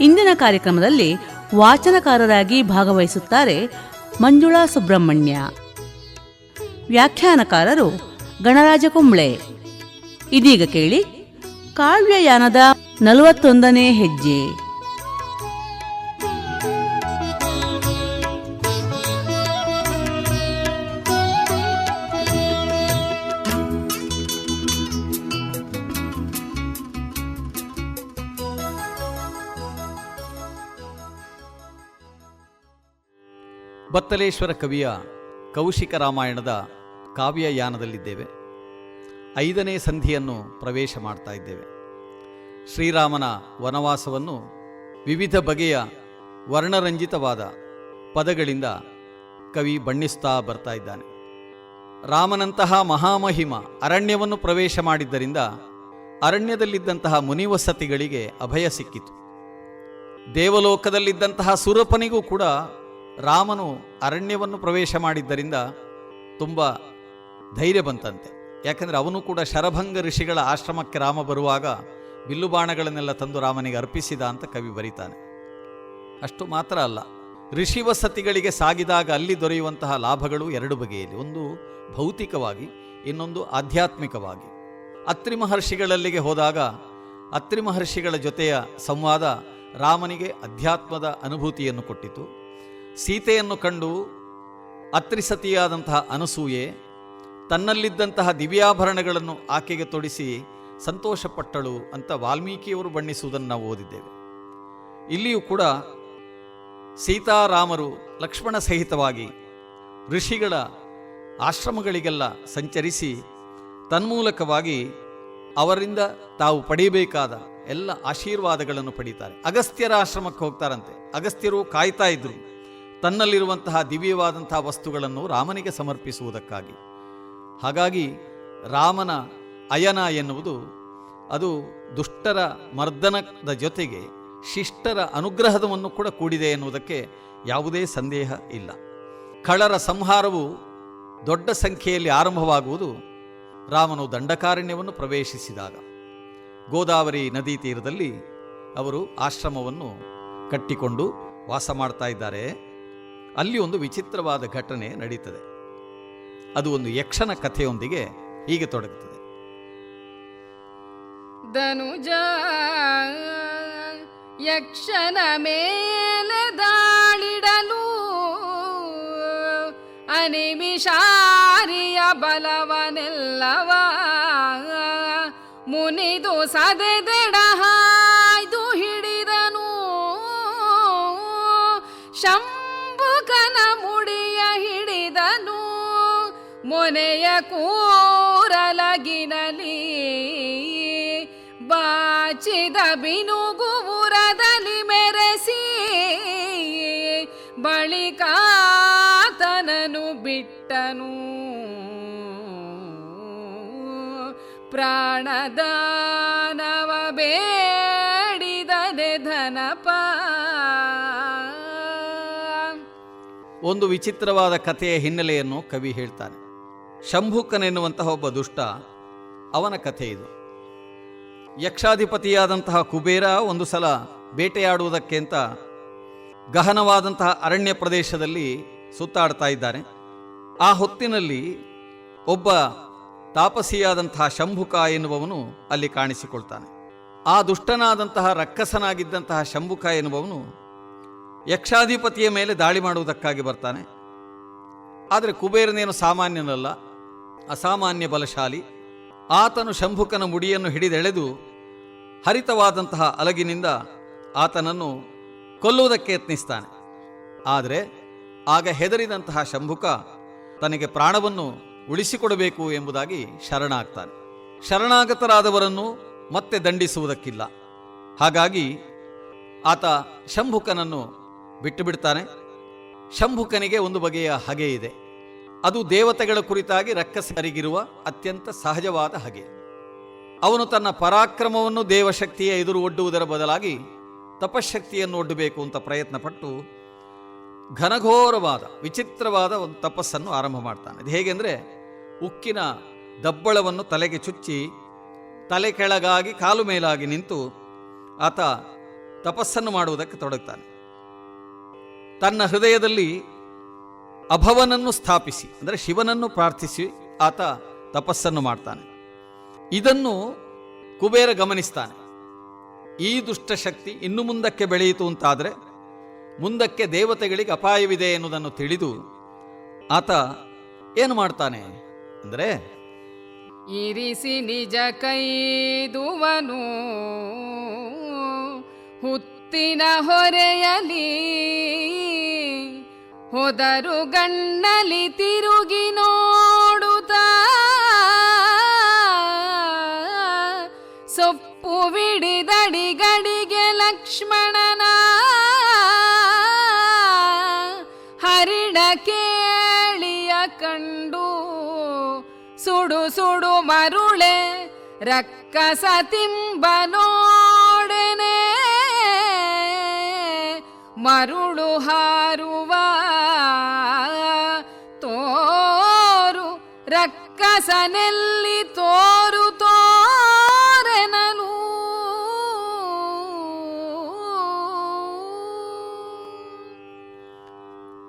ಇಂದಿನ ಕಾರ್ಯಕ್ರಮದಲ್ಲಿ ವಾಚನಕಾರರಾಗಿ ಭಾಗವಹಿಸುತ್ತಾರೆ ಮಂಜುಳಾ ಸುಬ್ರಹ್ಮಣ್ಯ. ವ್ಯಾಖ್ಯಾನಕಾರರು ಗಣರಾಜ ಕುಂಬ್ಳೆ. ಇದೀಗ ಕೇಳಿ ಕಾವ್ಯಯಾನದ ನಲವತ್ತೊಂದನೇ ಹೆಜ್ಜೆ. ಬತ್ತಲೇಶ್ವರ ಕವಿಯ ಕೌಶಿಕ ರಾಮಾಯಣದ ಕಾವ್ಯಯಾನದಲ್ಲಿದ್ದೇವೆ. ಐದನೇ ಸಂಧಿಯನ್ನು ಪ್ರವೇಶ ಮಾಡ್ತಾ ಇದ್ದೇವೆ. ಶ್ರೀರಾಮನ ವನವಾಸವನ್ನು ವಿವಿಧ ಬಗೆಯ ವರ್ಣರಂಜಿತವಾದ ಪದಗಳಿಂದ ಕವಿ ಬಣ್ಣಿಸ್ತಾ ಬರ್ತಾ ಇದ್ದಾನೆ. ರಾಮನಂತಹ ಮಹಾಮಹಿಮ ಅರಣ್ಯವನ್ನು ಪ್ರವೇಶ ಮಾಡಿದ್ದರಿಂದ ಅರಣ್ಯದಲ್ಲಿದ್ದಂತಹ ಮುನಿವಸತಿಗಳಿಗೆ ಅಭಯ ಸಿಕ್ಕಿತು. ದೇವಲೋಕದಲ್ಲಿದ್ದಂತಹ ಸುರಪನಿಗೂ ಕೂಡ ರಾಮನು ಅರಣ್ಯವನ್ನು ಪ್ರವೇಶ ಮಾಡಿದ್ದರಿಂದ ತುಂಬ ಧೈರ್ಯ ಬಂತಂತೆ. ಯಾಕಂದರೆ ಅವನು ಕೂಡ ಶರಭಂಗ ಋಷಿಗಳ ಆಶ್ರಮಕ್ಕೆ ರಾಮ ಬರುವಾಗ ಬಿಲ್ಲು ಬಾಣಗಳನ್ನೆಲ್ಲ ತಂದು ರಾಮನಿಗೆ ಅರ್ಪಿಸಿದ ಅಂತ ಕವಿ ಬರೀತಾನೆ. ಅಷ್ಟು ಮಾತ್ರ ಅಲ್ಲ, ಋಷಿ ವಸತಿಗಳಿಗೆ ಸಾಗಿದಾಗ ಅಲ್ಲಿ ದೊರೆಯುವಂತಹ ಲಾಭಗಳು ಎರಡು ಬಗೆಯಲ್ಲಿ. ಒಂದು ಭೌತಿಕವಾಗಿ, ಇನ್ನೊಂದು ಆಧ್ಯಾತ್ಮಿಕವಾಗಿ. ಅತ್ರಿ ಮಹರ್ಷಿಗಳಲ್ಲಿಗೆ ಹೋದಾಗ ಅತ್ರಿ ಮಹರ್ಷಿಗಳ ಜೊತೆಯ ಸಂವಾದ ರಾಮನಿಗೆ ಅಧ್ಯಾತ್ಮದ ಅನುಭೂತಿಯನ್ನು ಕೊಟ್ಟಿತು. ಸೀತೆಯನ್ನು ಕಂಡು ಅತ್ರಿಸತಿಯಾದಂತಹ ಅನಸೂಯೆ ತನ್ನಲ್ಲಿದ್ದಂತಹ ದಿವ್ಯಾಭರಣಗಳನ್ನು ಆಕೆಗೆ ತೊಡಿಸಿ ಸಂತೋಷಪಟ್ಟಳು ಅಂತ ವಾಲ್ಮೀಕಿಯವರು ಬಣ್ಣಿಸುವುದನ್ನು ನಾವು ಓದಿದ್ದೇವೆ. ಇಲ್ಲಿಯೂ ಕೂಡ ಸೀತಾರಾಮರು ಲಕ್ಷ್ಮಣ ಸಹಿತವಾಗಿ ಋಷಿಗಳ ಆಶ್ರಮಗಳಿಗೆಲ್ಲ ಸಂಚರಿಸಿ ತನ್ಮೂಲಕವಾಗಿ ಅವರಿಂದ ತಾವು ಪಡೆಯಬೇಕಾದ ಎಲ್ಲ ಆಶೀರ್ವಾದಗಳನ್ನು ಪಡೀತಾರೆ. ಅಗಸ್ತ್ಯರ ಆಶ್ರಮಕ್ಕೆ ಹೋಗ್ತಾರಂತೆ. ಅಗಸ್ತ್ಯರು ಕಾಯ್ತಾ ಇದ್ರು. ತನ್ನಲ್ಲಿರುವಂತಹ ದಿವ್ಯವಾದಂತಹ ವಸ್ತುಗಳನ್ನು ರಾಮನಿಗೆ ಸಮರ್ಪಿಸುವುದಕ್ಕಾಗಿ. ಹಾಗಾಗಿ ರಾಮನ ಅಯನ ಎನ್ನುವುದು ಅದು ದುಷ್ಟರ ಮರ್ದನದ ಜೊತೆಗೆ ಶಿಷ್ಟರ ಅನುಗ್ರಹದವನ್ನು ಕೂಡ ಕೂಡಿದೆ ಎನ್ನುವುದಕ್ಕೆ ಯಾವುದೇ ಸಂದೇಹ ಇಲ್ಲ. ಕಳರ ಸಂಹಾರವು ದೊಡ್ಡ ಸಂಖ್ಯೆಯಲ್ಲಿ ಆರಂಭವಾಗುವುದು ರಾಮನು ದಂಡಕಾರಣ್ಯವನ್ನು ಪ್ರವೇಶಿಸಿದಾಗ. ಗೋದಾವರಿ ನದಿ ತೀರದಲ್ಲಿ ಅವರು ಆಶ್ರಮವನ್ನು ಕಟ್ಟಿಕೊಂಡು ವಾಸ ಮಾಡ್ತಾ ಇದ್ದಾರೆ. ಅಲ್ಲಿ ಒಂದು ವಿಚಿತ್ರವಾದ ಘಟನೆ ನಡೀತದೆ. ಅದು ಒಂದು ಯಕ್ಷನ ಕಥೆಯೊಂದಿಗೆ ಹೀಗೆ ತೊಡಗುತ್ತದೆ. ಧನುಜ, ಯಕ್ಷನ ಮೇಲೆ ದಾಳಿಡಲು ಅನಿಮಿಷಾರಿಯ ಬಲವನೆಲ್ಲವ ಮುನಿದು ಸದೆದೆಡ ಮೊನೆಯ ಕೂರಲಗಿನಲಿ, ಬಾಚಿದ ಬಿನುಗುವುರದಲ್ಲಿ ಮೆರೆಸಿ ಬಳಿಕಾತನನು ಬಿಟ್ಟನು. ಪ್ರಾಣದಾನವ ಬೇಡಿದನೆ ಒಂದು ವಿಚಿತ್ರವಾದ ಕಥೆಯ ಹಿನ್ನೆಲೆಯನ್ನು ಕವಿ ಹೇಳ್ತಾನೆ. ಶಂಭುಕನೆನ್ನುವಂತಹ ಒಬ್ಬ ದುಷ್ಟ ಅವನ ಕಥೆ ಇದು. ಯಕ್ಷಾಧಿಪತಿಯಾದಂತಹ ಕುಬೇರ ಒಂದು ಸಲ ಬೇಟೆಯಾಡುವುದಕ್ಕೆ ಅಂತ ಗಹನವಾದಂತಹ ಅರಣ್ಯ ಪ್ರದೇಶದಲ್ಲಿ ಸುತ್ತಾಡ್ತಾ ಇದ್ದಾನೆ. ಆ ಹೊತ್ತಿನಲ್ಲಿ ಒಬ್ಬ ತಾಪಸಿಯಾದಂತಹ ಶಂಭುಕ ಎನ್ನುವವನು ಅಲ್ಲಿ ಕಾಣಿಸಿಕೊಳ್ತಾನೆ. ಆ ದುಷ್ಟನಾದಂತಹ ರಕ್ಕಸನಾಗಿದ್ದಂತಹ ಶಂಭುಕ ಎನ್ನುವವನು ಯಕ್ಷಾಧಿಪತಿಯ ಮೇಲೆ ದಾಳಿ ಮಾಡುವುದಕ್ಕಾಗಿ ಬರ್ತಾನೆ. ಆದರೆ ಕುಬೇರನೇನು ಸಾಮಾನ್ಯನಲ್ಲ. ಅಸಾಮಾನ್ಯ ಬಲಶಾಲಿ. ಆತನು ಶಂಭುಕನ ಮುಡಿಯನ್ನು ಹಿಡಿದೆಳೆದು ಹರಿತವಾದಂತಹ ಅಲಗಿನಿಂದ ಆತನನ್ನು ಕೊಲ್ಲುವುದಕ್ಕೆ ಯತ್ನಿಸ್ತಾನೆ. ಆದರೆ ಆಗ ಹೆದರಿದಂತಹ ಶಂಭುಕ ತನಗೆ ಪ್ರಾಣವನ್ನು ಉಳಿಸಿಕೊಡಬೇಕು ಎಂಬುದಾಗಿ ಶರಣಾಗ್ತಾನೆ. ಶರಣಾಗತರಾದವರನ್ನು ಮತ್ತೆ ದಂಡಿಸುವುದಕ್ಕಿಲ್ಲ. ಹಾಗಾಗಿ ಆತ ಶಂಭುಕನನ್ನು ಬಿಟ್ಟುಬಿಡ್ತಾನೆ. ಶಂಭುಕನಿಗೆ ಒಂದು ಬಗೆಯ ಹಗೆ ಇದೆ ಅದು ದೇವತೆಗಳ ಕುರಿತಾಗಿ ರಕ್ಕಸರಿಗಿರುವ ಅತ್ಯಂತ ಸಹಜವಾದ ಹಗೆ. ಅವನು ತನ್ನ ಪರಾಕ್ರಮವನ್ನು ದೇವಶಕ್ತಿಯ ಎದುರು ಒಡ್ಡುವುದರ ಬದಲಾಗಿ ತಪಶಕ್ತಿಯನ್ನು ಒಡ್ಡಬೇಕು ಅಂತ ಪ್ರಯತ್ನಪಟ್ಟು ಘನಘೋರವಾದ, ವಿಚಿತ್ರವಾದ ಒಂದು ತಪಸ್ಸನ್ನು ಆರಂಭ ಮಾಡ್ತಾನೆ. ಅದು ಹೇಗೆಂದರೆ ಉಕ್ಕಿನ ದಬ್ಬಳವನ್ನು ತಲೆಗೆ ಚುಚ್ಚಿ ತಲೆ ಕೆಳಗಾಗಿ ಕಾಲು ಮೇಲಾಗಿ ನಿಂತು ಆತ ತಪಸ್ಸನ್ನು ಮಾಡುವುದಕ್ಕೆ ತೊಡಗ್ತಾನೆ. ತನ್ನ ಹೃದಯದಲ್ಲಿ ಅಭವನನ್ನು ಸ್ಥಾಪಿಸಿ, ಅಂದರೆ ಶಿವನನ್ನು ಪ್ರಾರ್ಥಿಸಿ, ಆತ ತಪಸ್ಸನ್ನು ಮಾಡ್ತಾನೆ. ಇದನ್ನು ಕುಬೇರ ಗಮನಿಸ್ತಾನೆ. ಈ ದುಷ್ಟಶಕ್ತಿ ಇನ್ನು ಮುಂದಕ್ಕೆ ಬೆಳೆಯಿತು ಅಂತಾದರೆ, ಮುಂದಕ್ಕೆ ದೇವತೆಗಳಿಗೆ ಅಪಾಯವಿದೆ ಎನ್ನುವುದನ್ನು ತಿಳಿದು, ಆತ ಏನು ಮಾಡ್ತಾನೆ ಅಂದರೆ, ಇರಿಸಿ ನಿಜ ಕೈದುವನು, ಹುತ್ತಿನ ಹೊರೆಯಲಿ ಹೋದರು ಗಣ್ಣಲಿ ತಿರುಗಿ ನೋಡುತ್ತ. ಸೊಪ್ಪು ಬಿಡಿದಡಿ ಗಡಿಗೆ ಲಕ್ಷ್ಮಣನ. ಹರಿಣ ಕೇಳಿಯ ಕಂಡು ಸುಡು ಸುಡು ಮರುಳೆ ರಕ್ಕಸ ತಿಂಬ ಮರುಳು ಹಾರುವ ತೋರು, ರಕ್ಕಸನೆಲ್ಲಿ ತೋರು ತೋರೆನನು.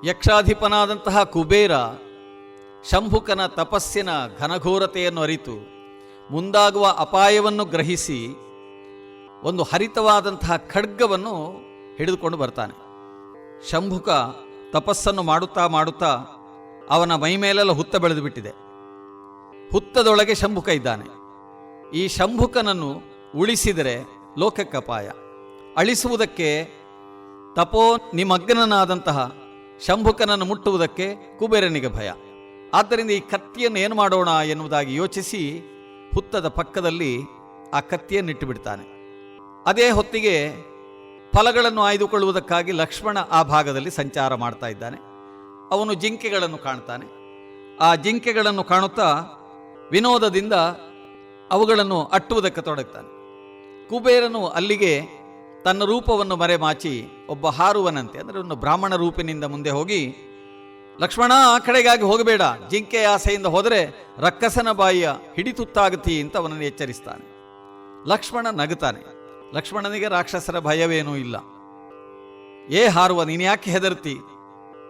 ಯಕ್ಷಾಧಿಪನಾದಂತಹ ಕುಬೇರ ಶಂಭುಕನ ತಪಸ್ಸಿನ ಘನಘೋರತೆಯನ್ನು ಅರಿತು, ಮುಂದಾಗುವ ಅಪಾಯವನ್ನು ಗ್ರಹಿಸಿ, ಒಂದು ಹರಿತವಾದಂತಹ ಖಡ್ಗವನ್ನು ಹಿಡಿದುಕೊಂಡು ಬರ್ತಾನೆ. ಶಂಭುಕ ತಪಸ್ಸನ್ನು ಮಾಡುತ್ತಾ ಮಾಡುತ್ತಾ ಅವನ ಮೈ ಮೇಲೆಲ್ಲ ಹುತ್ತ ಬೆಳೆದು ಬಿಟ್ಟಿದೆ. ಹುತ್ತದೊಳಗೆ ಶಂಭುಕ ಇದ್ದಾನೆ. ಈ ಶಂಭುಕನನ್ನು ಉಳಿಸಿದರೆ ಲೋಕಕ್ಕಪಾಯ ಅಳಿಸುವುದಕ್ಕೆ ತಪೋ ನಿಮಗ್ನನಾದಂತಹ ಶಂಭುಕನನ್ನು ಮುಟ್ಟುವುದಕ್ಕೆ ಕುಬೇರನಿಗೆ ಭಯ. ಆದ್ದರಿಂದ ಈ ಕತ್ತಿಯನ್ನು ಏನು ಮಾಡೋಣ ಎನ್ನುವುದಾಗಿ ಯೋಚಿಸಿ ಹುತ್ತದ ಪಕ್ಕದಲ್ಲಿ ಆ ಕತ್ತಿಯನ್ನು ಇಟ್ಟುಬಿಡ್ತಾನೆ ಅದೇ ಹೊತ್ತಿಗೆ ಫಲಗಳನ್ನು ಆಯ್ದುಕೊಳ್ಳುವುದಕ್ಕಾಗಿ ಲಕ್ಷ್ಮಣ ಆ ಭಾಗದಲ್ಲಿ ಸಂಚಾರ ಮಾಡ್ತಾ ಇದ್ದಾನೆ. ಅವನು ಜಿಂಕೆಗಳನ್ನು ಕಾಣ್ತಾನೆ. ಆ ಜಿಂಕೆಗಳನ್ನು ಕಾಣುತ್ತಾ ವಿನೋದದಿಂದ ಅವುಗಳನ್ನು ಅಟ್ಟುವುದಕ್ಕೆ ತೊಡಗ್ತಾನೆ. ಕುಬೇರನು ಅಲ್ಲಿಗೆ ತನ್ನ ರೂಪವನ್ನು ಮರೆಮಾಚಿ ಒಬ್ಬ ಹಾರುವನಂತೆ, ಅಂದರೆ ಒಂದು ಬ್ರಾಹ್ಮಣ ರೂಪಿನಿಂದ ಮುಂದೆ ಹೋಗಿ, ಲಕ್ಷ್ಮಣ, ಆ ಕಡೆಗಾಗಿ ಹೋಗಬೇಡ, ಜಿಂಕೆ ಆಸೆಯಿಂದ ಹೋದರೆ ರಕ್ಕಸನ ಬಾಯಿಯ ಹಿಡಿತುತ್ತಾಗತಿ ಅಂತ ಅವನನ್ನು ಎಚ್ಚರಿಸ್ತಾನೆ. ಲಕ್ಷ್ಮಣ ನಗುತ್ತಾನೆ. ಲಕ್ಷ್ಮಣನಿಗೆ ರಾಕ್ಷಸರ ಭಯವೇನೂ ಇಲ್ಲ. ಏ ಹಾರುವ, ನೀನು ಯಾಕೆ ಹೆದರ್ತಿ?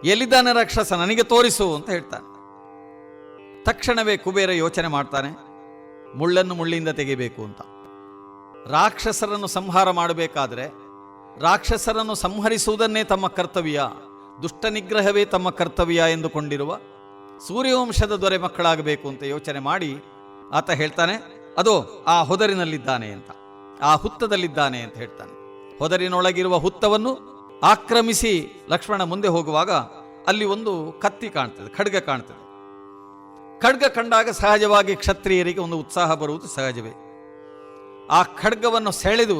ಎಲ್ಲಿದ್ದಾನೆ ರಾಕ್ಷಸ? ನನಗೆ ತೋರಿಸು ಅಂತ ಹೇಳ್ತಾನೆ. ತಕ್ಷಣವೇ ಕುಬೇರ ಯೋಚನೆ ಮಾಡ್ತಾನೆ, ಮುಳ್ಳನ್ನು ಮುಳ್ಳಿಂದ ತೆಗೆಯಬೇಕು ಅಂತ. ರಾಕ್ಷಸರನ್ನು ಸಂಹಾರ ಮಾಡಬೇಕಾದ್ರೆ ರಾಕ್ಷಸರನ್ನು ಸಂಹರಿಸುವುದನ್ನೇ ತಮ್ಮ ಕರ್ತವ್ಯ ದುಷ್ಟ ನಿಗ್ರಹವೇ ತಮ್ಮ ಕರ್ತವ್ಯ ಎಂದುಕೊಂಡಿರುವ ಸೂರ್ಯವಂಶದ ದೊರೆ ಮಕ್ಕಳಾಗಬೇಕು ಅಂತ ಯೋಚನೆ ಮಾಡಿ ಆತ ಹೇಳ್ತಾನೆ, ಅದೋ, ಆ ಹೊದರಿನಲ್ಲಿದ್ದಾನೆ ಅಂತ. ಆ ಹುತ್ತದಲ್ಲಿದ್ದಾನೆ ಅಂತ ಹೇಳ್ತಾನೆ. ಹೊದರಿನೊಳಗಿರುವ ಹುತ್ತವನ್ನು ಆಕ್ರಮಿಸಿ ಲಕ್ಷ್ಮಣ ಮುಂದೆ ಹೋಗುವಾಗ ಅಲ್ಲಿ ಒಂದು ಕತ್ತಿ ಕಾಣ್ತದೆ, ಖಡ್ಗ ಕಾಣ್ತದೆ. ಖಡ್ಗ ಕಂಡಾಗ ಸಹಜವಾಗಿ ಕ್ಷತ್ರಿಯರಿಗೆ ಒಂದು ಉತ್ಸಾಹ ಬರುವುದು ಸಹಜವೇ. ಆ ಖಡ್ಗವನ್ನು ಸೆಳೆದು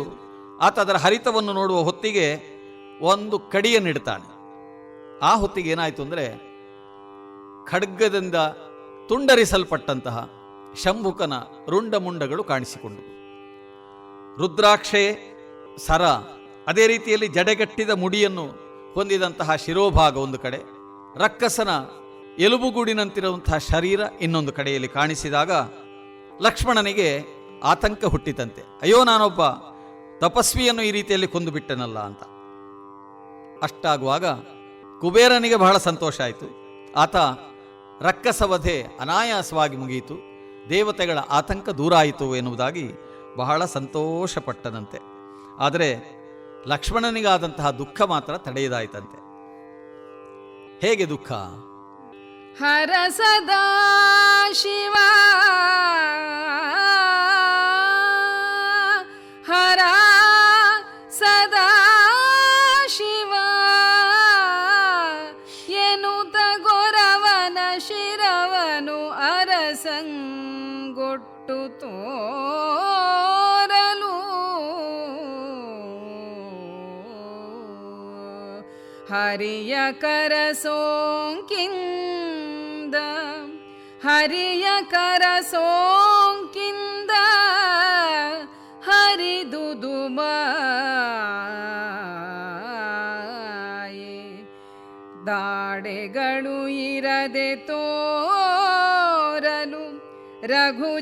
ಆತ ಅದರ ಹರಿತವನ್ನು ನೋಡುವ ಹೊತ್ತಿಗೆ ಒಂದು ಕಡಿಯನ್ನಿಡ್ತಾನೆ ಆ ಹೊತ್ತಿಗೆ ಏನಾಯಿತು ಅಂದರೆ ಖಡ್ಗದಿಂದ ತುಂಡರಿಸಲ್ಪಟ್ಟಂತಹ ಶಂಭುಕನ ರುಂಡ ಮುಂಡಗಳು ಕಾಣಿಸಿಕೊಂಡವು. ರುದ್ರಾಕ್ಷೆ, ಸರ, ಅದೇ ರೀತಿಯಲ್ಲಿ ಜಡೆಗಟ್ಟಿದ ಮುಡಿಯನ್ನು ಹೊಂದಿದಂತಹ ಶಿರೋಭಾಗ ಒಂದು ಕಡೆ, ರಕ್ಕಸನ ಎಲುಬುಗೂಡಿನಂತಿರುವಂತಹ ಶರೀರ ಇನ್ನೊಂದು ಕಡೆಯಲ್ಲಿ ಕಾಣಿಸಿದಾಗ ಲಕ್ಷ್ಮಣನಿಗೆ ಆತಂಕ ಹುಟ್ಟಿತಂತೆ. ಅಯ್ಯೋ, ನಾನೊಬ್ಬ ತಪಸ್ವಿಯನ್ನು ಈ ರೀತಿಯಲ್ಲಿ ಕೊಂದು ಬಿಟ್ಟನಲ್ಲ ಅಂತ. ಅಷ್ಟಾಗುವಾಗ ಕುಬೇರನಿಗೆ ಬಹಳ ಸಂತೋಷ ಆಯಿತು. ಆತ ರಕ್ಕಸವಧೆ ಅನಾಯಾಸವಾಗಿ ಮುಗಿಯಿತು. ದೇವತೆಗಳ ಆತಂಕ ದೂರ ಆಯಿತು ಎನ್ನುವುದಾಗಿ ಬಹಳ ಸಂತೋಷಪಟ್ಟನಂತೆ. ಆದರೆ ಲಕ್ಷ್ಮಣನಿಗಾದಂತಹ ದುಃಖ ಮಾತ್ರ ತಡೆಯದಾಯಿತಂತೆ. ಹೇಗೆ ದುಃಖ? ಹರ ಸದಾ ಶಿವ. ಹರ ಸದಾ ಶಿವ. ಏನು ಗೊರವನ ಶಿರವನು ಅರಸಂಗೊಟ್ಟು ಕೊಟ್ಟು ಹರಿಯ ಕರ ಸೋಂಕಿಂದ ಹರಿಯ ಕರ ಸೋಂಕಿಂದ ಹರಿದುದು ಮಾಯೆ ದಾಡೆಗಳು ಇರದೆ ತೋರಲು ರಘು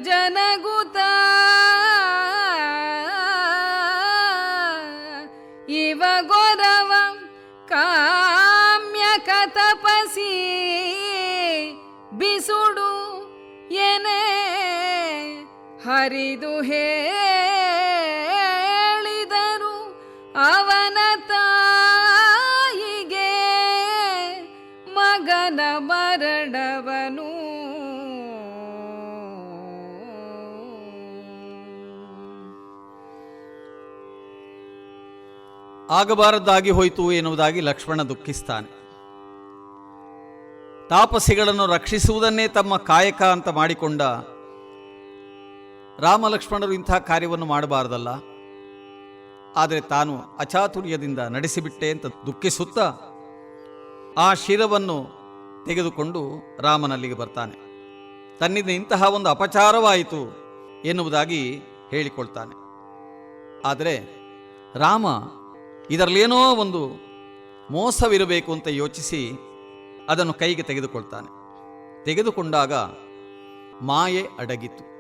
ಬಿಸುಡು ಎನೆ ಹರಿದು ಹೇಳಿದರು ಅವನ ತಾಯಿಗೆ. ಮಗನ ಮರಣವನು. ಆಗಬಾರದ್ದಾಗಿ ಹೋಯಿತು ಎನ್ನುವುದಾಗಿ ಲಕ್ಷ್ಮಣ ದುಃಖಿಸ್ತಾನೆ. ತಾಪಸಿಗಳನ್ನು ರಕ್ಷಿಸುವುದನ್ನೇ ತಮ್ಮ ಕಾಯಕ ಅಂತ ಮಾಡಿಕೊಂಡ ರಾಮ ಲಕ್ಷ್ಮಣರು ಇಂಥ ಕಾರ್ಯವನ್ನು ಮಾಡಬಾರದಲ್ಲ. ಆದರೆ ತಾನು ಅಚಾತುರ್ಯದಿಂದ ನಡೆಸಿಬಿಟ್ಟೆ ಅಂತ ದುಃಖಿಸುತ್ತಾ ಆ ಶಿರವನ್ನು ತೆಗೆದುಕೊಂಡು ರಾಮನಲ್ಲಿಗೆ ಬರ್ತಾನೆ. ತನ್ನಿಂದ ಇಂತಹ ಒಂದು ಅಪಚಾರವಾಯಿತು ಎನ್ನುವುದಾಗಿ ಹೇಳಿಕೊಳ್ತಾನೆ. ಆದರೆ ರಾಮ ಇದರಲ್ಲೇನೋ ಒಂದು ಮೋಸವಿರಬೇಕು ಅಂತ ಯೋಚಿಸಿ ಅದನ್ನು ಕೈಗೆ ತೆಗೆದುಕೊಳ್ತಾನೆ. ತೆಗೆದುಕೊಂಡಾಗ ಮಾಯೆ ಅಡಗಿತು.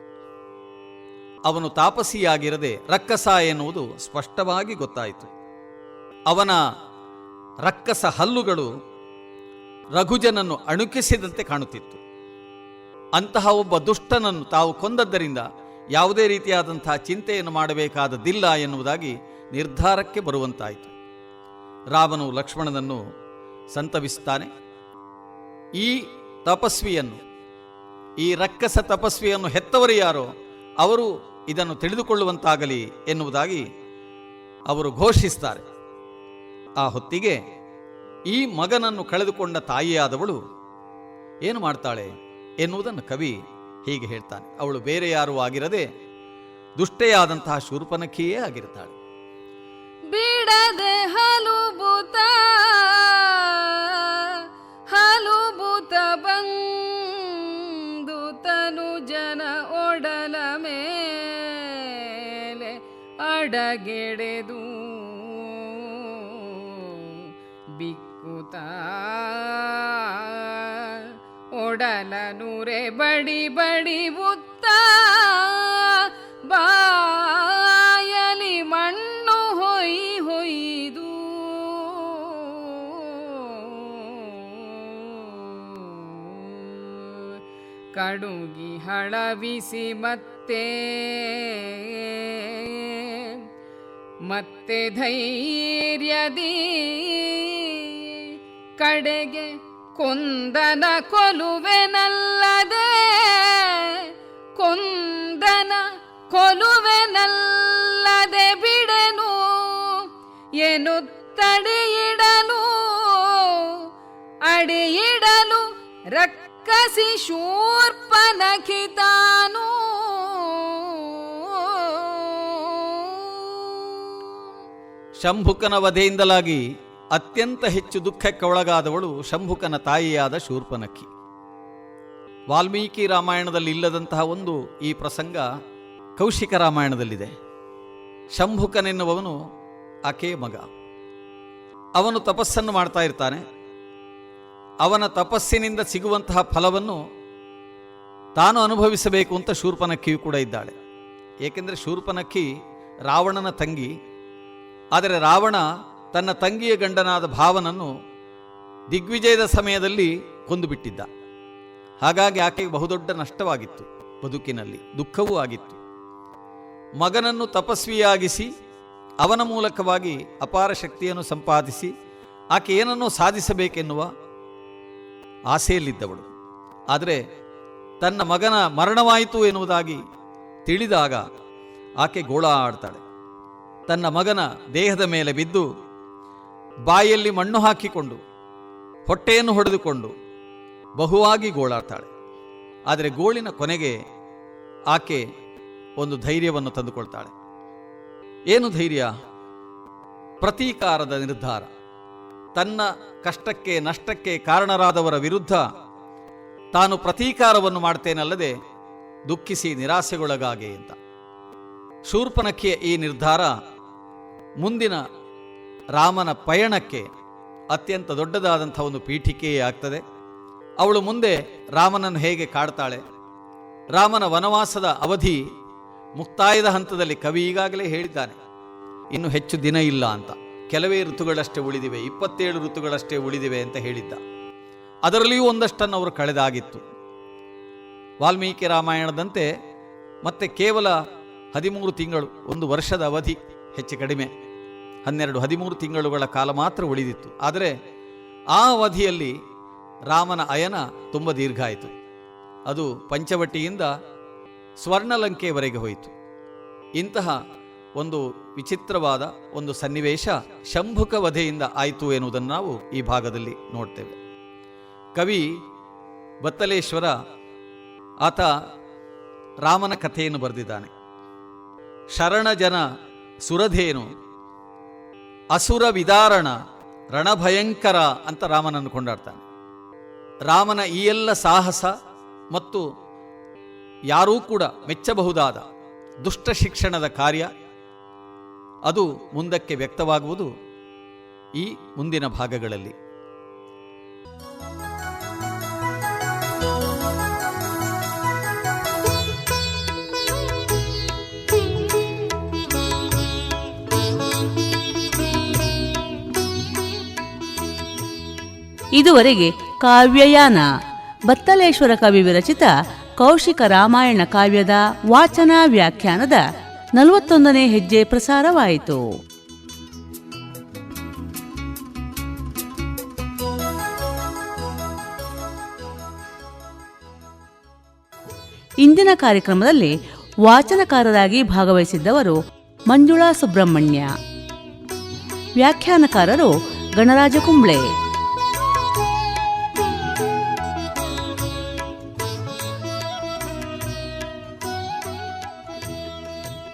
ಅವನು ತಾಪಸಿಯಾಗಿರದೆ ರಕ್ಕಸ ಎನ್ನುವುದು ಸ್ಪಷ್ಟವಾಗಿ ಗೊತ್ತಾಯಿತು. ಅವನ ರಕ್ಕಸ ಹಲ್ಲುಗಳು ರಘುಜನನ್ನು ಅಣುಕಿಸಿದಂತೆ ಕಾಣುತ್ತಿತ್ತು. ಅಂತಹ ಒಬ್ಬ ದುಷ್ಟನನ್ನು ತಾವು ಕೊಂದದ್ದರಿಂದ ಯಾವುದೇ ರೀತಿಯಾದಂತಹ ಚಿಂತೆಯನ್ನು ಮಾಡಬೇಕಾದದ್ದಿಲ್ಲ ಎನ್ನುವುದಾಗಿ ನಿರ್ಧಾರಕ್ಕೆ ಬರುವಂತಾಯಿತು. ರಾಮನು ಲಕ್ಷ್ಮಣನನ್ನು ಸಂತವಿಸುತ್ತಾನೆ ಈ ತಪಸ್ವಿಯನ್ನು, ಈ ರಕ್ಕಸ ತಪಸ್ವಿಯನ್ನು ಹೆತ್ತವರು ಯಾರೋ, ಅವರು ಇದನ್ನು ತಿಳಿದುಕೊಳ್ಳುವಂತಾಗಲಿ ಎನ್ನುವುದಾಗಿ ಅವರು ಘೋಷಿಸ್ತಾರೆ. ಆ ಹೊತ್ತಿಗೆ ಈ ಮಗನನ್ನು ಕಳೆದುಕೊಂಡ ತಾಯಿಯಾದವಳು ಏನು ಮಾಡ್ತಾಳೆ ಎನ್ನುವುದನ್ನು ಕವಿ ಹೀಗೆ ಹೇಳ್ತಾನೆ. ಅವಳು ಬೇರೆ ಯಾರೂ ಆಗಿರದೆ ದುಷ್ಟೆಯಾದಂತಹ ಶೂರ್ಪನಖಿಯೇ ಆಗಿರ್ತಾಳೆ. ಬಿಡದೆ ಹಲುಬುತ ಬಂದು ತನು ಜನ ಒಡಲ ಮೇಲೆ ಅಡಗೆಡೆದು ಬಿಕ್ಕುತ ಒಡಲ ನೂರೆ ಬಡಿ ಬಡಿ ಬುತ್ತ ಕಡುಗಿ ಹಳವಿಸಿ ಮತ್ತೆ ಮತ್ತೆ ಧೈರ್ಯದಿ ಕಡೆಗೆ ಕೊಂದನ ಕೊಲುವೆನಲ್ಲದೆ ಕೊಂದನ ಕೊಲುವೆನಲ್ಲದೆ ಬಿಡೆನು ಎನ್ನುತ್ತಡಿಯಿಡಲು ಅಡಿಯಿಡಲು ರಕ್ಕಸಿ ಶೂರ್ಪನಖಿತಾನು ಶಂಭುಕನ ವಧೆಯಿಂದಲಾಗಿ ಅತ್ಯಂತ ಹೆಚ್ಚು ದುಃಖಕ್ಕೆ ಒಳಗಾದವಳು ಶಂಭುಕನ ತಾಯಿಯಾದ ಶೂರ್ಪನಖಿ ವಾಲ್ಮೀಕಿ ರಾಮಾಯಣದಲ್ಲಿ ಇಲ್ಲದಂತಹ ಒಂದು ಈ ಪ್ರಸಂಗ ಕೌಶಿಕ ರಾಮಾಯಣದಲ್ಲಿದೆ. ಶಂಭುಕನೆನ್ನುವವನು ಆಕೆಯ ಮಗ. ಅವನು ತಪಸ್ಸನ್ನು ಮಾಡ್ತಾ ಇರ್ತಾನೆ. ಅವನ ತಪಸ್ಸಿನಿಂದ ಸಿಗುವಂತಹ ಫಲವನ್ನು ತಾನು ಅನುಭವಿಸಬೇಕು ಅಂತ ಶೂರ್ಪನಕ್ಕಿಯು ಕೂಡ ಇದ್ದಾಳೆ. ಏಕೆಂದರೆ ಶೂರ್ಪನಕ್ಕಿ ರಾವಣನ ತಂಗಿ. ಆದರೆ ರಾವಣ ತನ್ನ ತಂಗಿಯ ಗಂಡನಾದ ಭಾವನನ್ನು ದಿಗ್ವಿಜಯದ ಸಮಯದಲ್ಲಿ ಕೊಂದುಬಿಟ್ಟಿದ್ದ. ಹಾಗಾಗಿ ಆಕೆಗೆ ಬಹುದೊಡ್ಡ ನಷ್ಟವಾಗಿತ್ತು ಬದುಕಿನಲ್ಲಿ, ದುಃಖವೂ ಆಗಿತ್ತು. ಮಗನನ್ನು ತಪಸ್ವಿಯಾಗಿಸಿ, ಅವನ ಮೂಲಕವಾಗಿ ಅಪಾರ ಶಕ್ತಿಯನ್ನು ಸಂಪಾದಿಸಿ, ಆಕೆ ಏನನ್ನೋ ಸಾಧಿಸಬೇಕೆನ್ನುವ ಆಸೆಯಲ್ಲಿದ್ದವಳು. ಆದರೆ ತನ್ನ ಮಗನ ಮರಣವಾಯಿತು ಎನ್ನುವುದಾಗಿ ತಿಳಿದಾಗ ಆಕೆ ಗೋಳಾಡ್ತಾಳೆ. ತನ್ನ ಮಗನ ದೇಹದ ಮೇಲೆ ಬಿದ್ದು ಬಾಯಲ್ಲಿ ಮಣ್ಣು ಹಾಕಿಕೊಂಡು ಹೊಟ್ಟೆಯನ್ನು ಹೊಡೆದುಕೊಂಡು ಬಹುವಾಗಿ ಗೋಳಾಡ್ತಾಳೆ. ಆದರೆ ಗೋಳಿನ ಕೊನೆಗೆ ಆಕೆ ಒಂದು ಧೈರ್ಯವನ್ನು ತಂದುಕೊಳ್ತಾಳೆ. ಏನು ಧೈರ್ಯ? ಪ್ರತೀಕಾರದ ನಿರ್ಧಾರ. ತನ್ನ ಕಷ್ಟಕ್ಕೆ, ನಷ್ಟಕ್ಕೆ ಕಾರಣರಾದವರ ವಿರುದ್ಧ ತಾನು ಪ್ರತೀಕಾರವನ್ನು ಮಾಡ್ತೇನಲ್ಲದೆ ದುಃಖಿಸಿ ನಿರಾಸೆಗೊಳಗಾಗೆ ಅಂತ. ಶೂರ್ಪನಖಿಯ ಈ ನಿರ್ಧಾರ ಮುಂದಿನ ರಾಮನ ಪಯಣಕ್ಕೆ ಅತ್ಯಂತ ದೊಡ್ಡದಾದಂಥ ಒಂದು ಪೀಠಿಕೆಯೇ ಆಗ್ತದೆ. ಅವಳು ಮುಂದೆ ರಾಮನನ್ನು ಹೇಗೆ ಕಾಡ್ತಾಳೆ? ರಾಮನ ವನವಾಸದ ಅವಧಿ ಮುಕ್ತಾಯದ ಹಂತದಲ್ಲಿ ಕವಿ ಈಗಾಗಲೇ ಹೇಳಿದ್ದಾನೆ, ಇನ್ನು ಹೆಚ್ಚು ದಿನ ಇಲ್ಲ ಅಂತ. ಕೆಲವೇ ಋತುಗಳಷ್ಟೇ ಉಳಿದಿವೆ, ಇಪ್ಪತ್ತೇಳು ಋತುಗಳಷ್ಟೇ ಉಳಿದಿವೆ ಅಂತ ಹೇಳಿದ್ದ. ಅದರಲ್ಲಿಯೂ ಒಂದಷ್ಟನ್ನು ಅವರು ಕಳೆದಾಗಿತ್ತು. ವಾಲ್ಮೀಕಿ ರಾಮಾಯಣದಂತೆ ಮತ್ತೆ ಕೇವಲ ಹದಿಮೂರು ತಿಂಗಳು, ಒಂದು ವರ್ಷದ ಅವಧಿ ಹೆಚ್ಚು ಕಡಿಮೆ. ಹನ್ನೆರಡು, ಹದಿಮೂರು ತಿಂಗಳುಗಳ ಕಾಲ ಮಾತ್ರ ಉಳಿದಿತ್ತು. ಆದರೆ ಆ ಅವಧಿಯಲ್ಲಿ ರಾಮನ ಅಯನ ತುಂಬ ದೀರ್ಘ ಆಯಿತು. ಅದು ಪಂಚವಟಿಯಿಂದ ಸ್ವರ್ಣಲಂಕೆಯವರೆಗೆ ಹೋಯಿತು. ಇಂತಹ ಒಂದು ವಿಚಿತ್ರವಾದ ಒಂದು ಸನ್ನಿವೇಶ ಶಂಭುಕ ವಧೆಯಿಂದ ಆಯಿತು ಎನ್ನುವುದನ್ನು ನಾವು ಈ ಭಾಗದಲ್ಲಿ ನೋಡ್ತೇವೆ. ಕವಿ ಬತ್ತಲೇಶ್ವರ ಆತ ರಾಮನ ಕಥೆಯನ್ನು ಬರೆದಿದ್ದಾನೆ. ಶರಣಜನ ಸುರಧೇನು, ಅಸುರ ವಿದಾರಣ, ರಣಭಯಂಕರ ಅಂತ ರಾಮನನ್ನು ಕೊಂಡಾಡ್ತಾನೆ. ರಾಮನ ಈ ಎಲ್ಲ ಸಾಹಸ ಮತ್ತು ಯಾರೂ ಕೂಡ ಮೆಚ್ಚಬಹುದಾದ ದುಷ್ಟ ಶಿಕ್ಷಣದ ಕಾರ್ಯ ಅದು ಮುಂದಕ್ಕೆ ವ್ಯಕ್ತವಾಗುವುದು ಈ ಮುಂದಿನ ಭಾಗಗಳಲ್ಲಿ. ಇದುವರೆಗೆ ಕಾವ್ಯಯಾನ, ಬತ್ತಲೇಶ್ವರ ಕವಿ ವಿರಚಿತ ಕೌಶಿಕ ರಾಮಾಯಣ ಕಾವ್ಯದ ವಾಚನ ವ್ಯಾಖ್ಯಾನದ ನಲವತ್ತೊಂದನೇ ಹೆಜ್ಜೆ ಪ್ರಸಾರವಾಯಿತು. ಇಂದಿನ ಕಾರ್ಯಕ್ರಮದಲ್ಲಿ ವಾಚನಕಾರರಾಗಿ ಭಾಗವಹಿಸಿದ್ದವರು ಮಂಜುಳಾ ಸುಬ್ರಹ್ಮಣ್ಯ. ವ್ಯಾಖ್ಯಾನಕಾರರು ಗಣರಾಜ ಕುಂಬ್ಳೆ.